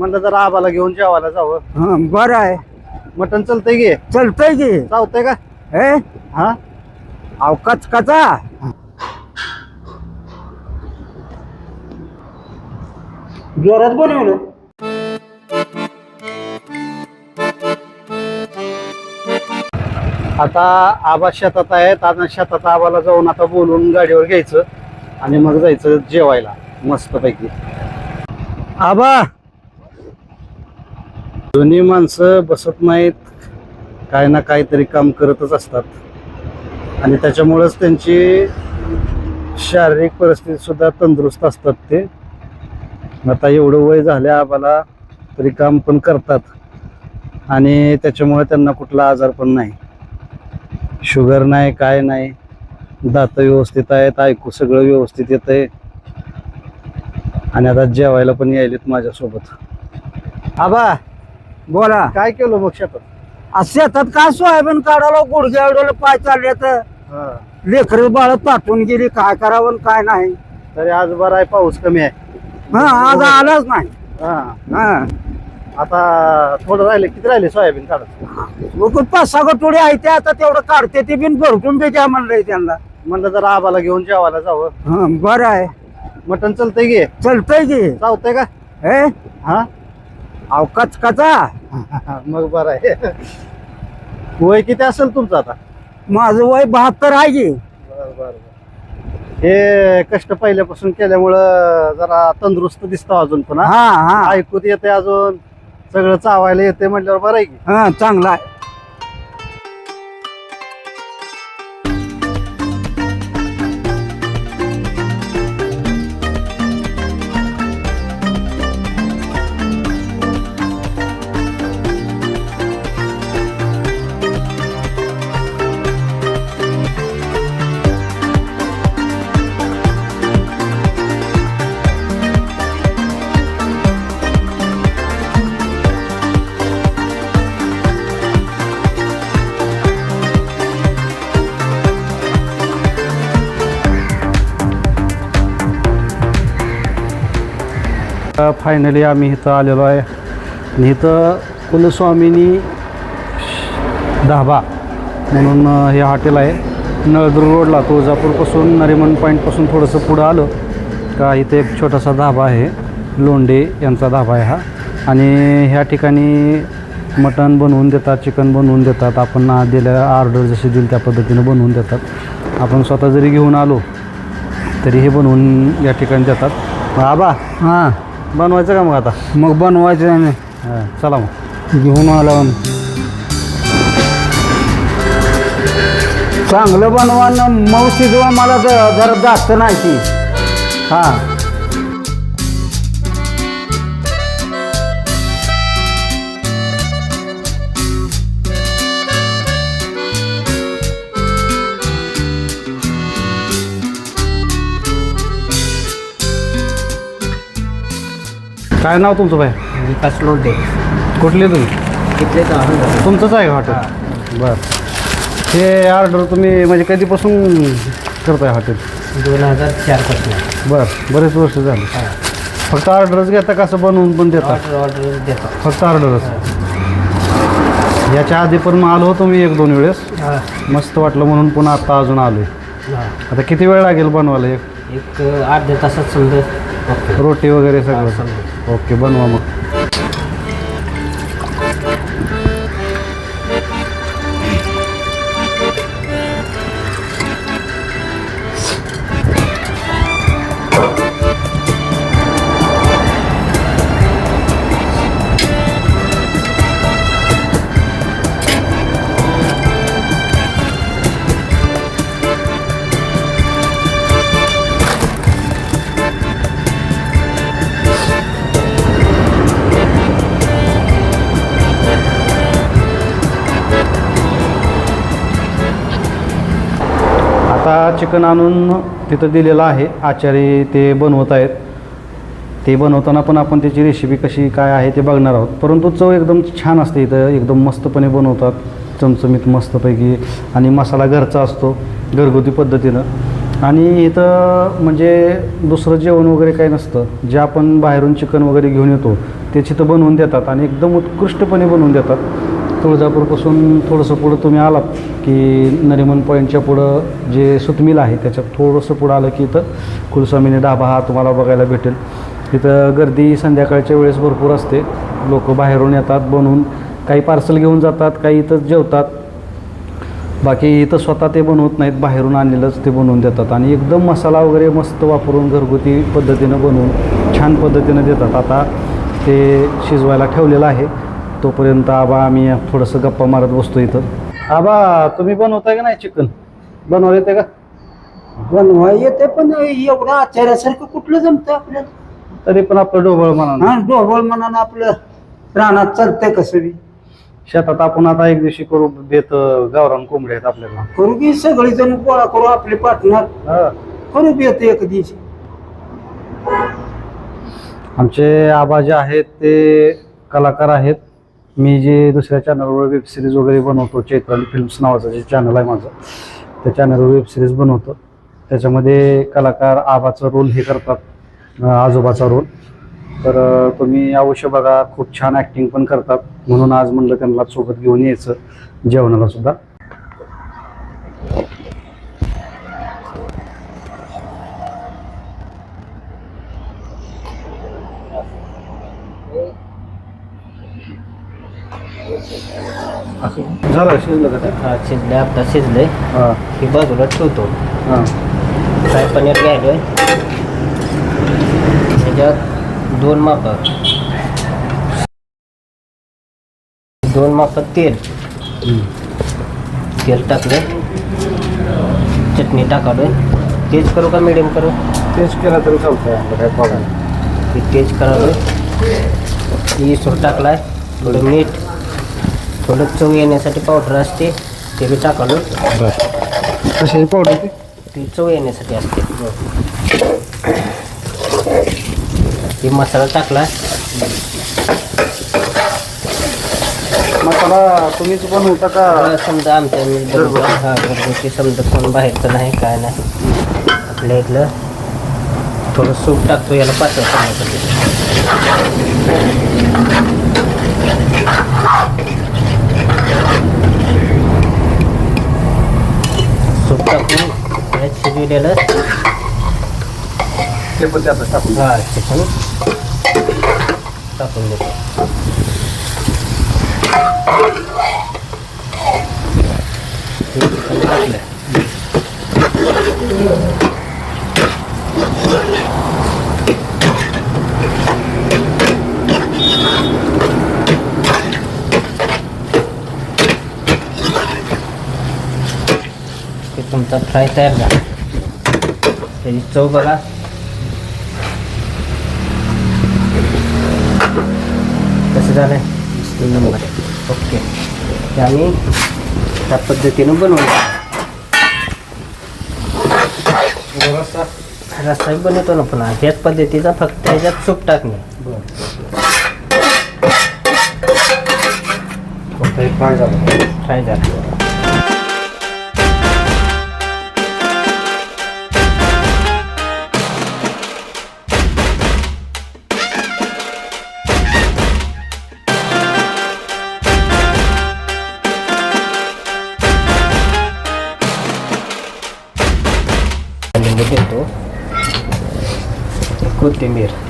म्हणलं जरा आबाला घेऊन जेवायला जावं. हं, बरं आहे. मटण चलतंय की? चलतंय की. चावतंय का? हे? हा? अवकाच कचा जोरात बनवलं आता आबा शेतात आहेत आता शेतात आबाला जाऊन आता बोलून गाडीवर घ्यायचं आणि मग जायचं जेवायला मस्तपैकी. आबा दोन्ही माणसं बसत नाहीत. काय ना काहीतरी काम करतच असतात. आणि त्याच्यामुळंच त्यांची शारीरिक परिस्थिती सुद्धा तंदुरुस्त असतात ते. आता एवढं वय झाल्या आम्हाला तरी काम पण करतात. आणि त्याच्यामुळे त्यांना कुठला आजार पण नाही. शुगर नाही काय नाही. दात व्यवस्थित आहेत ऐकू सगळं व्यवस्थित येत आहे आणि आता जेवायला पण यायलेत माझ्यासोबत. आबा! बोला. काय केलं मग शेतात? असे शेतात काय सोयाबीन काढायला गुडघ्या एवढं पाय चालले तर. लेकर बाळ ताटून गेली काय करावं आणि काय नाही. तरी आज बरा आहे पाऊस कमी आहे. हा आज आलाच नाही. हा. हा. आता थोडं राहिले किती राहिले सोयाबीन काढत पाच सहा गटोडे आहे ते आता तेवढं काढते ते बिन भरटून बी द्या म्हणलंय त्यांना. म्हणलं जरा आबाला घेऊन जेवायला जावं. हा बरं आहे. मटण चलतंय की? चलतंय की. चावतंय का? हे? हा? अवकाच कचा मग बरं आहे. वय किती असेल तुमचं आता? माझं वय बहात्तर आहे की. बर बर हे कष्ट पहिल्यापासून केल्यामुळं जरा तंदुरुस्त दिसतो अजून पण हा? हा हा. ऐकूत येते अजून. सगळं चावायला येते म्हटल्यावर बरं आहे की. हा चांगला आहे. फायनली आम्ही इथं आलेलो आहे. आणि इथं कुलस्वामिनी धाबा म्हणून हे हॉटेल आहे. नळदुर्ग रोडला तुळजापूरपासून नरिमन पॉईंटपासून थोडंसं पुढं आलं का इथे एक छोटासा धाबा आहे. लोंडे यांचा धाबा आहे हा. आणि ह्या ठिकाणी मटण बनवून देतात चिकन बनवून देतात. आपण ना दिल्या ऑर्डर जशी देईल त्या पद्धतीनं बनवून देतात. आपण स्वतः जरी घेऊन आलो तरी हे बनवून या ठिकाणी देतात. आबा हां. बनवायचं का मग आता? मग बनवायचं नाही हा, चला मग. घेऊन आला चांगलं बनवा न मऊ शिजवा मला ज- जरा जास्त नाही ती. हा. काय नाव तुमचं बाय विकास लोटे कुठले तुम्ही? तिथले तुमचंच आहे हॉटेल बरं. हे ऑर्डर तुम्ही म्हणजे कधीपासून करताय हॉटेल दोन हजार चारपासून. बरं बरेच वर्ष झाले. फक्त ऑर्डरच घेता का असं बनवून पण देता? ऑर्डर ऑर्डर देतो. फक्त ऑर्डरच याच्या आधी पण मग आलो होतो मी एक दोन वेळेस. मस्त वाटलं म्हणून पुन्हा आता अजून आलोय. आता किती वेळ लागेल बनवायला एक? एक अर्ध्या तासात समजा रोटी वगैरे सगळं. ओके बनवा मग. आता चिकन आणून तिथं दिलेलं आहे. आचारी ते बनवत आहेत. ते बनवताना पण आपण त्याची रेसिपी कशी काय आहे ते बघणार आहोत. परंतु चव एकदम छान असते इथं. एकदम मस्तपणे बनवतात. चमचमीत मस्तपैकी. आणि मसाला घरचा असतो घरगुती पद्धतीनं. आणि इथं म्हणजे दुसरं जेवण वगैरे काही नसतं. जे आपण बाहेरून चिकन वगैरे घेऊन येतो ते तिथं बनवून देतात आणि एकदम उत्कृष्टपणे बनवून देतात. तुळजापूरपासून थोडंसं पुढं तुम्ही आलात की नरिमन पॉईंटच्या पुढं जे सुतमिल आहे त्याच्यात थोडंसं पुढं आलं की इथं कुलस्वामीने ढाबा हा तुम्हाला बघायला भेटेल. तिथं गर्दी संध्याकाळच्या वेळेस भरपूर असते. लोक बाहेरून येतात बनवून काही पार्सल घेऊन जातात काही इथं जेवतात. बाकी इथं स्वतः ते बनवत नाहीत बाहेरून आणलेलंच ते बनवून देतात. आणि एकदम मसाला वगैरे मस्त वापरून घरगुती पद्धतीनं बनवून छान पद्धतीनं देतात. आता ते शिजवायला ठेवलेलं आहे. तोपर्यंत आबा आम्ही थोडंसं गप्पा मारत बसतो इथं. आबा तुम्ही बनवताय का नाही चिकन? बनवलं येते का? बनवा येते पण एवढं आचार्यासारखं कुठलं जमतं आपल्याला? तरी पण आपलं ढोबळ म्हणा ढोबळ मनानं आपलं. रानात चालतंय कसं बी. शेतात आपण आता एक दिवशी करू बेत गावरान कोंबडे आहेत आपल्याला. करू की सगळी जण गोळा करू आपले पार्टनर. हा. करू बी येते एक दिवशी. आमचे आबा जे आहेत ते कलाकार आहेत. मी जे दुसऱ्या चॅनलवर वेब सिरीज वगैरे बनवतो चैत्राली फिल्म्स नावाचं जे चॅनल आहे माझं त्या चॅनलवर वेब सिरीज बनवतो. त्याच्यामध्ये कलाकार आबाचा रोल हे करतात आजोबाचा रोल तर तुम्ही अवश्य बघा खूप छान ॲक्टिंग पण करतात. म्हणून आज म्हणलं त्यांना सोबत घेऊन यायचं जेवणाला सुद्धा. झालं शिजलं का ते? हा शिजले आता शिजले हां. ही बाजूला ठेवतो. हां. फ्राय पनीर घ्यायलोय. त्याच्यात दोन माप. दोन माप तेल. तेल टाकले चटणी टाकालोय. तेज करू का मिडियम करू? टेस्ट केला तरी चालतंय काय प्रॉब्लेम. ते तेज करालोय. इसूर टाकलाय. थोडं मीठ थोडं चव येण्यासाठी पावडर असते ते बी टाकालोय कशाची पावडर ती? ती चव येण्यासाठी असते. ती मसाला टाकला. मसाला तुम्हीच बनवता का? आता समजा आमच्या मी. हा घरगुती समजा कोण बाहेरचं नाही काय नाही. आपल्या इथलं थोडं सूप टाकतो याला पातळ करण्यासाठी. सूप टाकून त्यात शिजविलेलं ते पण त्यातच टाकून हा चिकन टाकून देतो हे चिकन टाकलं की तुमचा फ्राय तयार झाला त्याची चव बघा कसं झालं आहे नंबर ओके ते आम्ही त्या पद्धतीनं बनवलं रस्सा रस्ता बनवतो ना पुन्हा ह्याच पद्धतीचा फक्त ह्याच्यात सूप टाकणे फ्राय झालं फ्राय झाला Cotemir.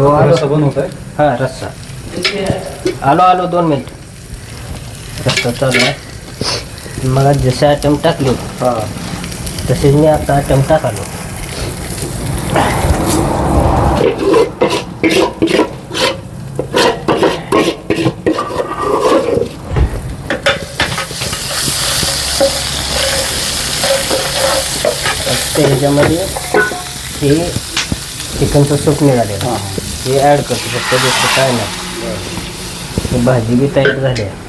हो रस्सा बनवत आहे हां रस्सा. आलो आलो दोन मिनिट. रस्ता चालू आहे. मला जसे आयटम टाकले हां. तसेच मी आता आयटम टाकालो. ह्याच्यामध्ये हे चिकनचं सूप निघाले हां. हे ॲड करतो फक्त दुसरं काय नाही. भाजी बी तयार झाली आहे.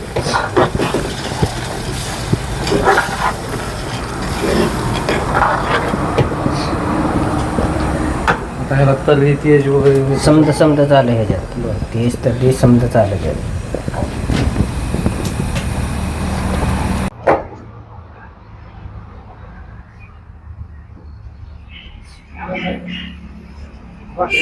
समजा समजा आलं ह्याच्यात. तेच तर ते समजा आलं त्यात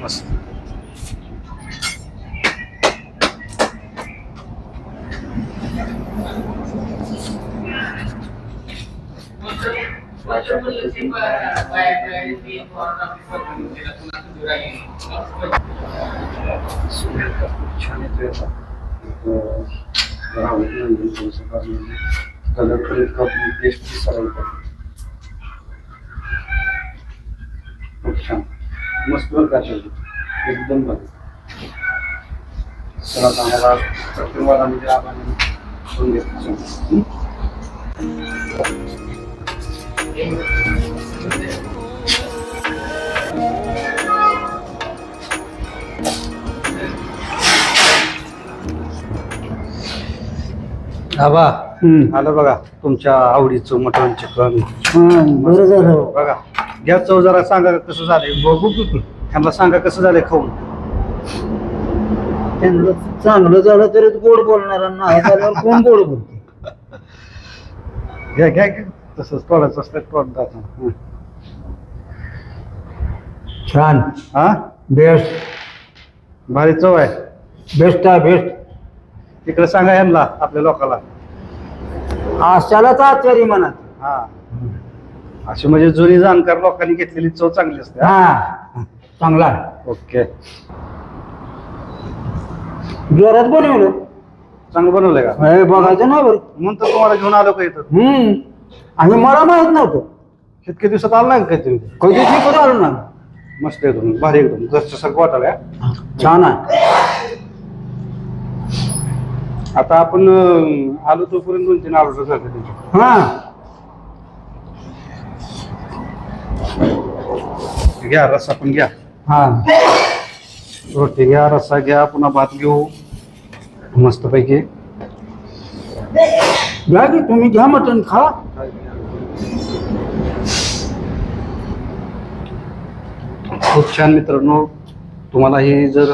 मस्त छान येतोय आता. अं, राहून नाही थोडंसं कारण कलर पण इतका टेस्ट सरळ खूप छान मस्त बरं का शेवटी. एकदम भारी चला आता आम्हाला प्रतिवाद आणि जे आपण करून घेतो. हं? आबा आलं बघा तुमच्या आवडीचं मटण चिकन. बरं झालं. बघा. घ्या चव जरा सांगा कसं झालंय. बघू की त्यांना सांगा कसं झालंय खाऊन. त्यांना चांगलं झालं तरी गोड बोलणार नाही झाल्यावर कोण गोड बोलते? घ्या घ्या घ्या. तसंच तोडायचं असतं छान. हा? बेस्ट. भारी चव आहे. बेस्ट आहे बेस्ट. तिकडे सांगा यांना आपल्या लोकाला. आशालाच आचारी म्हणत हा. अशी म्हणजे जुनी जाणकार लोकांनी घेतलेली चव चांगली असते हा? हा. चांगला. ओके. जोरात बनवलं. चांगलं बनवलंय का? हे बघायचं नाही बरं. म्हणून तर तुम्हाला घेऊन आलो का इथं? हम्म. आणि मला माहीत नव्हतं. इतके दिवसात आलं नाही का काहीतरी कधी शिकत आलो ना. मस्त एकदम भारी एकदम. घरच्या सारखं वाटायला? छान आहे. आता आपण अं, आलो तोपर्यंत दोन तीन ऑर्डर झाले. त्यांचे हा. घ्या रस्सा पण घ्या. हा. रोटी घ्या रस्सा घ्या पुन्हा भात घेऊ. मस्तपैकी. घ्या की तुम्ही घ्या मटण खा. खूप छान मित्रांनो तुम्हालाही जर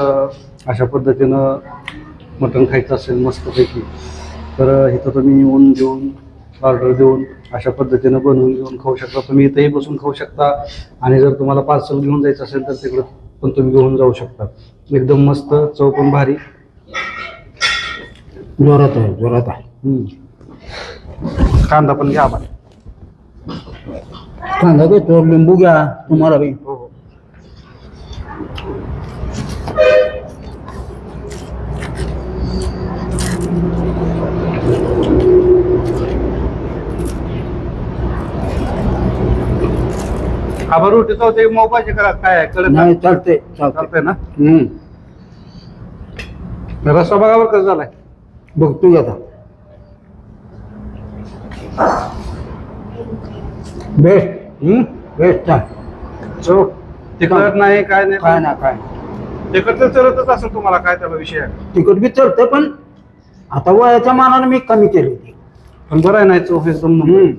अशा पद्धतीनं मटण खायचं असेल मस्तपैकी तर इथं तुम्ही येऊन घेऊन ऑर्डर देऊन अशा पद्धतीनं बनवून घेऊन खाऊ शकता. तुम्ही इथंही बसून खाऊ शकता. आणि जर तुम्हाला पार्सल घेऊन जायचं असेल तर तिकडं पण तुम्ही घेऊन जाऊ शकता. एकदम मस्त चव पण भारी. जोरात आहे जोरात आहे. कांदा पण घ्या आपण कांदा घेतो लिंबू घ्या तुम्हाला बी. रोटी चावते मऊ पाहिजे करा काय आहे कळत नाही. चालते चालते चालतंय. ना? हम्म. रस्सा बघा बरं कसं झालाय. बघतो की आता. बेस्ट. हम्म? बेस्ट आहे चव तिखट नाही काय काय नाही ना काय तिखट तर चलतच असेल तुम्हाला काय त्याला विषय आहे? तिकट बी चढतं पण आता वयाच्या मानाने मी कमी केली ती पण बरं आहे नाही चव एकदम हम्म.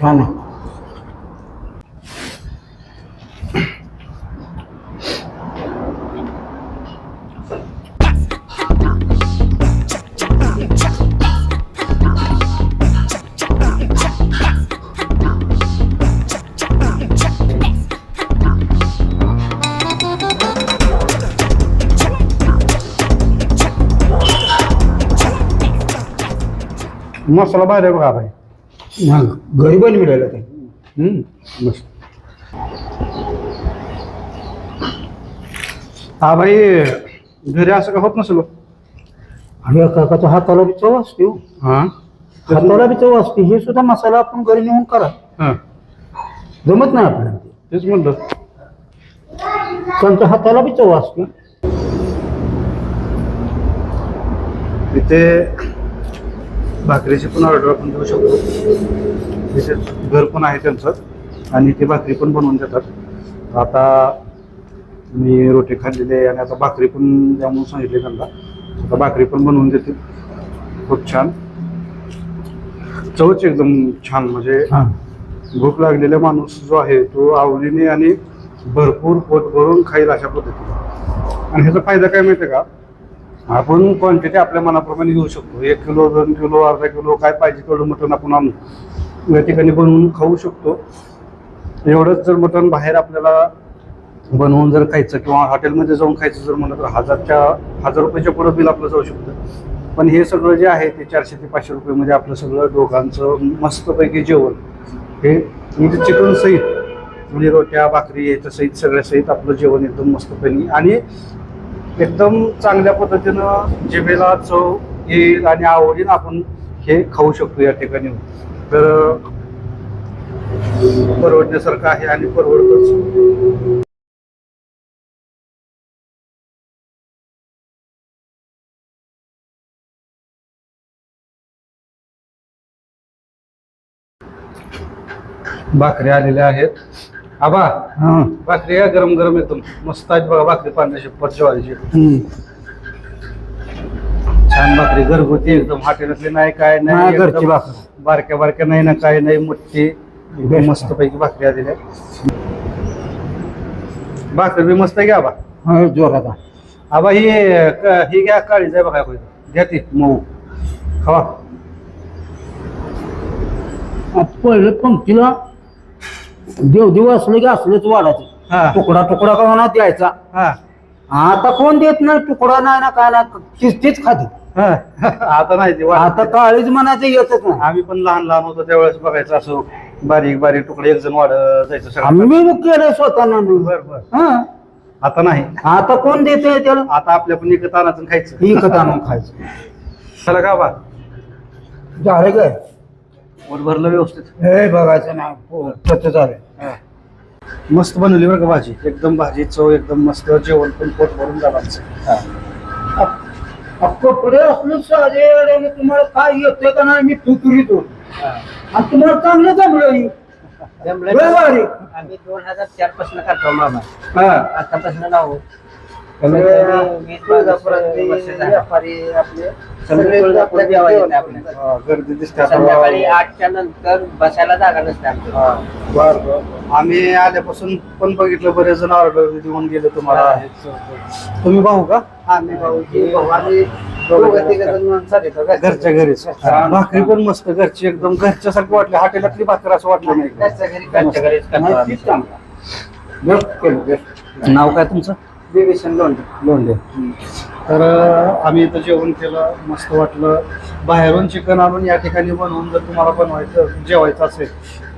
छान आहे. मसाला बाहेर आहे बघा भाई हा, घरी पण मिळालं ते. हम्म, मस्त. हा भाई घरी असं का होत नसेल हो? आणि काकाच्या हाताला बी चव असते हो. हा? हाताला बी चव असते. हे सुद्धा मसाला आपण घरी नेऊन करा. हा. जमत नाही आपल्याला तेच म्हणलं. त्यांच्या हाताला बी चव असते. इथे भाकरीची पण ऑर्डर आपण देऊ शकतो. इथे घर पण आहे त्यांचं आणि ते भाकरी पण बनवून देतात. आता मी रोटी खाल्लेली आहे आणि आता भाकरी पण म्हणून सांगितले त्यांना. आता भाकरी पण बनवून देतील. खूप छान. चवच एकदम छान म्हणजे भूक लागलेला माणूस जो आहे तो आवडीने आणि भरपूर पोट भरून खाईल अशा पद्धतीने. आणि ह्याचा फायदा काय माहिती का? आपण क्वांटिटी आपल्या मनाप्रमाणे घेऊ शकतो. एक किलो दोन किलो अर्धा किलो काय पाहिजे तेवढं मटण आपण आणू. या ठिकाणी बनवून खाऊ शकतो. एवढंच जर मटण बाहेर आपल्याला बनवून जर खायचं किंवा हॉटेलमध्ये जाऊन खायचं जर म्हणलं तर हजारच्या हजार रुपयाच्या पुढं बिल आपलं जाऊ शकतं. पण हे सगळं जे आहे ते चारशे ते पाचशे रुपयेमध्ये म्हणजे आपलं सगळं दोघांचं मस्तपैकी जेवण. हे म्हणजे चिकन सहित म्हणजे रोट्या भाकरी याच्या सहित सगळ्या सहित आपलं जेवण एकदम मस्तपैकी. आणि एकदम चांगल्या पद्धतीनं जिभेला चव येईल आणि आवडीनं आपण हे खाऊ शकतो या ठिकाणी. तर परवडण्यासारखं आहे आणि परवडतच. भाकरी आलेल्या आहेत. आबा हा. भाकरी आहे गरम गरम एकदम मस्त आहेत बघा भाकरी पांढऱ्याची परचवारीची. छान भाकरी घरगुती एकदम हॉटेलातली नाही काय नाही, नाही घरची एकदम भाकरी. बारक्या बारक्या नाही ना काय नाही मोठी. मस्त पैकी भाकरी आहे. भाकरी बी मस्त आहे घ्या आबा? हा जोरात आहे. आबा ही क- ही घ्या काळी जाय बघा कोणी. घ्या ती. मऊ. खावा. आ, पहिलं पंक्तीला देव देव असले की असलेच वाढायचे. हा. तुकडा तुकडा का म्हणा द्यायचा. हा. आता कोण देत नाही तुकडा नाही ना काय ना तीच तीच खाते. हा. आता नाही ते वाढत. आता काळीच म्हणायचं येतच नाही. आम्ही पण लहान लहान होतो त्यावेळेस बघायचं असं बारीक बारीक तुकडे एक जण वाढ जायचं सगळं. आम्ही केलंय स्वतःना. बर बर. हा. आता नाही. आता कोण देते त्याला? आता आपल्या पण एकत आणायचं आणि खायचं. विकत आणून खायचं. चला का बा? झालं काय? पोट भरलं व्यवस्थित. हे बघायचं नाही हो, तसं झालं मस्त बनवली बरं का भाजी? एकदम भाजी चव एकदम मस्त जेवण पण पोट भरून आ, कपडे असले साधे आणि तुम्हाला काय येते का नाही मी तुतुरीतो आणि तुम्हाला चांगलं जमलं बरोबर आम्ही दोन हजार चारपासून करतो मामा. हा. आतापासून लावू गर्दी दिसते. संध्याकाळी आठच्या नंतर बसायला जागा नसते आमच्या बर बर आम्ही आल्यापासून पण बघितलं बरेच जण ऑर्डर देऊन गेले तुम्हाला. तुम्ही भाऊ का? आम्ही भाऊजी भाऊ आम्ही? घरच्या घरीच. भाकरी पण मस्त घरची एकदम घरच्या सारखी वाटली. हॉटेलातली भाकर असं वाटलं नाही. घरच्या घरी घरीच नाव काय तुमचं? विभीषण लोंढे लोंढे. तर आम्ही इथं जेवण केलं मस्त वाटलं. बाहेरून चिकन आणून या ठिकाणी बनवून जर तुम्हाला बनवायचं जेवायचं असेल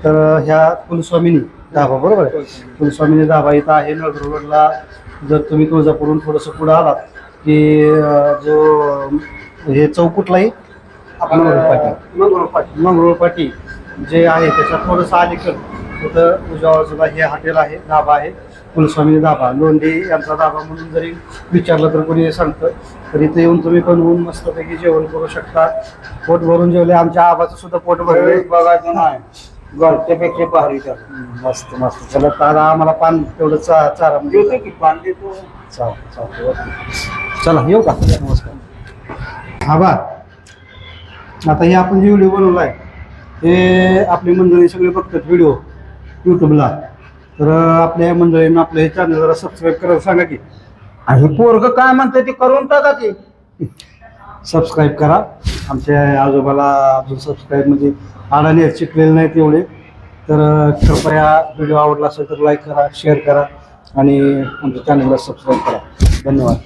तर ह्या कुलस्वामिनी धाबा बरोबर आहे? कुलस्वामिनी धाबा इथं आहे नगर रोडला जर तुम्ही तुळजापूरून थोडंसं पुढं आलात की अं, जो हे चौक कुठलाही? मंगरुळपाटी. मंगरुळपाटी. जे आहे त्याच्यात थोडंसं अलीकडं तिथं उजव्या बाजूला हे हॉटेल आहे धाबा आहे. कुलस्वामी धाबा लोंढे यांचा धाबा म्हणून जरी विचारलं तर कोणी सांगतं तर इथे येऊन तुम्ही बनवून मस्तपैकी जेवण करू शकता. पोट भरून जेवले आमच्या आबाचं सुद्धा पोट भरले. बघायचं नाही घरच्यापेक्षा भारी झालं मस्त मस्त. चला तारा आम्हाला पान तेवढं चा चारा म्हणजे. देतो की पान देतो. चाल-. चला येऊ का? नमस्कार. आबा आता हे आपण जे व्हिडिओ बनवलाय हे आपली मंडळी सगळे बघतात व्हिडिओ युट्यूबला तर आपल्या या मंडळींना आपलं हे चॅनल जरा सबस्क्राईब करायला सांगा की. आणि पोरग काय म्हणतंय ते करून टाका ते सबस्क्राईब करा. आमच्या आजोबाला अजून सबस्क्राईब म्हणजे अडाणी शिकलेले नाहीत एवढे तर कृपया व्हिडिओ आवडला असेल तर लाईक करा शेअर करा आणि आमच्या चॅनलला सबस्क्राईब करा. धन्यवाद.